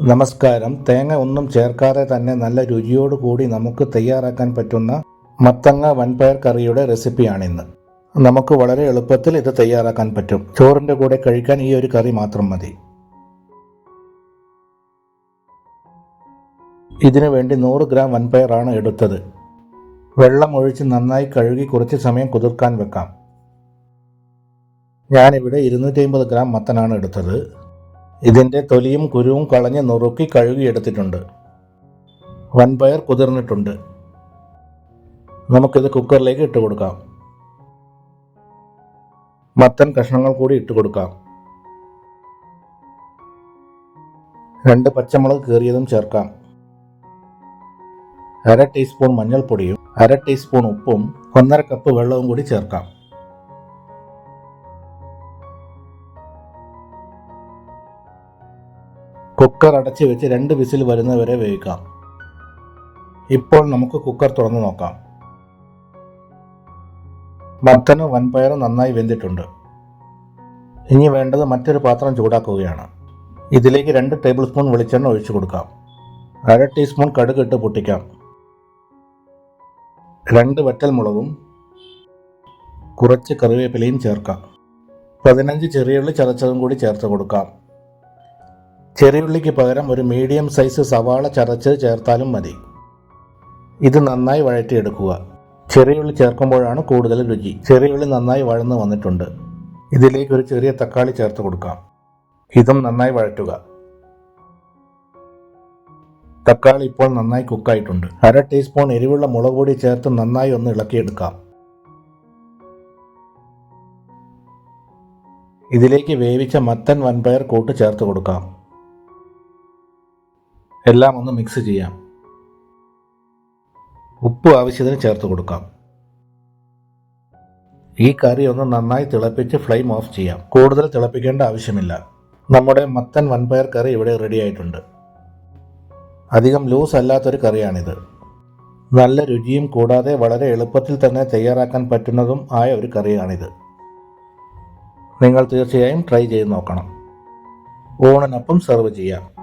നമസ്കാരം. തേങ്ങ ഒന്നും ചേർക്കാതെ തന്നെ നല്ല രുചിയോട് കൂടി നമുക്ക് തയ്യാറാക്കാൻ പറ്റുന്ന മത്തങ്ങ വൻപയർ കറിയുടെ റെസിപ്പിയാണിന്ന്. നമുക്ക് വളരെ എളുപ്പത്തിൽ ഇത് തയ്യാറാക്കാൻ പറ്റും. ചോറിന്റെ കൂടെ കഴിക്കാൻ ഈ ഒരു കറി മാത്രം മതി. ഇതിനു വേണ്ടി നൂറ് ഗ്രാം വൻപയറാണ് എടുത്തത്. വെള്ളം ഒഴിച്ച് നന്നായി കഴുകി കുറച്ച് സമയം കുതിർക്കാൻ വെക്കാം. ഞാനിവിടെ ഇരുന്നൂറ്റി അമ്പത് ഗ്രാം മത്തനാണ് എടുത്തത്. ഇതിന്റെ തൊലിയും കുരുവും കളഞ്ഞ് നുറുക്കി കഴുകിയെടുത്തിട്ടുണ്ട്. വൻപയർ കുതിർന്നിട്ടുണ്ട്. നമുക്കിത് കുക്കറിലേക്ക് ഇട്ട് കൊടുക്കാം. മത്തൻ കഷ്ണങ്ങൾ കൂടി ഇട്ട് കൊടുക്കാം. രണ്ട് പച്ചമുളക് കീറിയതും ചേർക്കാം. അര ടീസ്പൂൺ മഞ്ഞൾപ്പൊടിയും അര ടീസ്പൂൺ ഉപ്പും ഒന്നര കപ്പ് വെള്ളവും കൂടി ചേർക്കാം. കുക്കർ അടച്ച് വെച്ച് രണ്ട് വിസിൽ വരുന്നവരെ വേവിക്കാം. ഇപ്പോൾ നമുക്ക് കുക്കർ തുറന്നു നോക്കാം. മത്തനും വൻപയറും നന്നായി വെന്തിട്ടുണ്ട്. ഇനി വേണ്ടത് മറ്റൊരു പാത്രം ചൂടാക്കുകയാണ്. ഇതിലേക്ക് രണ്ട് ടേബിൾ സ്പൂൺ വെളിച്ചെണ്ണ ഒഴിച്ചു കൊടുക്കാം. അര ടീസ്പൂൺ കടുക് ഇട്ട് പൊട്ടിക്കാം. രണ്ട് വറ്റൽ മുളകും കുറച്ച് കറിവേപ്പിലയും ചേർക്കാം. പതിനഞ്ച് ചെറിയുള്ളി ചതച്ചതും കൂടി ചേർത്ത് കൊടുക്കാം. ചെറിയുള്ളിക്ക് പകരം ഒരു മീഡിയം സൈസ് സവാള ചതച്ച് ചേർത്താലും മതി. ഇത് നന്നായി വഴറ്റിയെടുക്കുക. ചെറിയുള്ളി ചേർക്കുമ്പോഴാണ് കൂടുതൽ രുചി. ചെറിയുള്ളി നന്നായി വഴന്ന് വന്നിട്ടുണ്ട്. ഇതിലേക്ക് ഒരു ചെറിയ തക്കാളി ചേർത്ത് കൊടുക്കാം. ഇതും നന്നായി വഴറ്റുക. തക്കാളി ഇപ്പോൾ നന്നായി കുക്കായിട്ടുണ്ട്. അര ടീസ്പൂൺ എരിവുള്ള മുളക് പൊടി ചേർത്ത് നന്നായി ഒന്ന് ഇളക്കിയെടുക്കാം. ഇതിലേക്ക് വേവിച്ച മത്തൻ വൻപയർ കൂട്ട് ചേർത്ത് കൊടുക്കാം. എല്ലാം ഒന്ന് മിക്സ് ചെയ്യാം. ഉപ്പ് ആവശ്യത്തിന് ചേർത്ത് കൊടുക്കാം. ഈ കറി ഒന്ന് നന്നായി തിളപ്പിച്ച് ഫ്ലെയിം ഓഫ് ചെയ്യാം. കൂടുതൽ തിളപ്പിക്കേണ്ട ആവശ്യമില്ല. നമ്മുടെ മത്തൻ വൻപയർ കറി ഇവിടെ റെഡി ആയിട്ടുണ്ട്. അധികം ലൂസ് അല്ലാത്തൊരു കറിയാണിത്. നല്ല രുചിയും കൂടാതെ വളരെ എളുപ്പത്തിൽ തന്നെ തയ്യാറാക്കാൻ പറ്റുന്നതും ആയ ഒരു കറിയാണിത്. നിങ്ങൾ തീർച്ചയായും ട്രൈ ചെയ്ത് നോക്കണം. ഊണിനൊപ്പം സെർവ് ചെയ്യാം.